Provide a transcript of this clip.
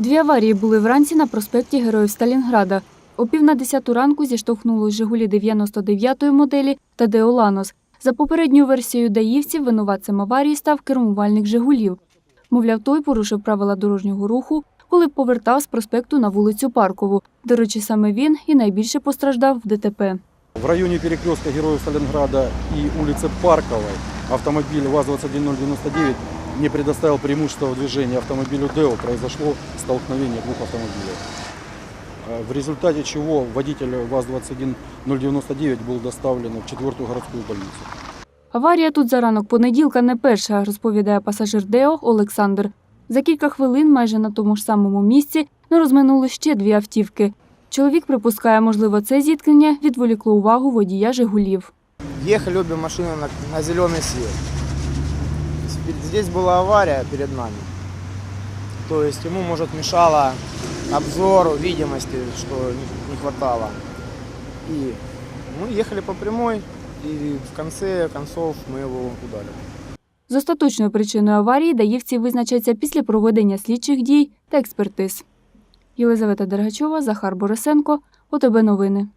Дві аварії були вранці на проспекті Героїв Сталінграда. О пів на десяту ранку зіштовхнули «Жигулі» 99-ї моделі та «Део Ланос». За попередньою версією даївців, винуватцем аварії став кермувальник «Жигулів». Мовляв, той порушив правила дорожнього руху, коли повертав з проспекту на вулицю Паркову. До речі, саме він і найбільше постраждав в ДТП. В районе перекрестка Героев Сталинграда и улицы Парковой автомобиль ВАЗ-21099 не предоставил преимущества в движении автомобилю ДЭО. Произошло столкновение двух автомобилей. Э, В результате чего водитель ВАЗ-21099 был доставлен в 4 городскую больницу. Аварія тут за ранок понеділка не перша, розповідає пасажир Део Олександр. За кілька хвилин майже на тому ж самому місці не розминули ще дві автівки. Чоловік припускає, можливо, це зіткнення відволікло увагу водія «Жигулів». Ехали обе машины на, на зеленый свет. Спи- Здесь была авария перед нами. То есть ему, может, мешало обзору, видимости, что не- не хватало. И мы ехали по прямой, и в конце концов мы его ударили. З остаточною причиною аварії даївці визначаться після проведення слідчих дій та експертиз. Єлизавета Дергачова, Захар Борисенко, ОТБ Новини.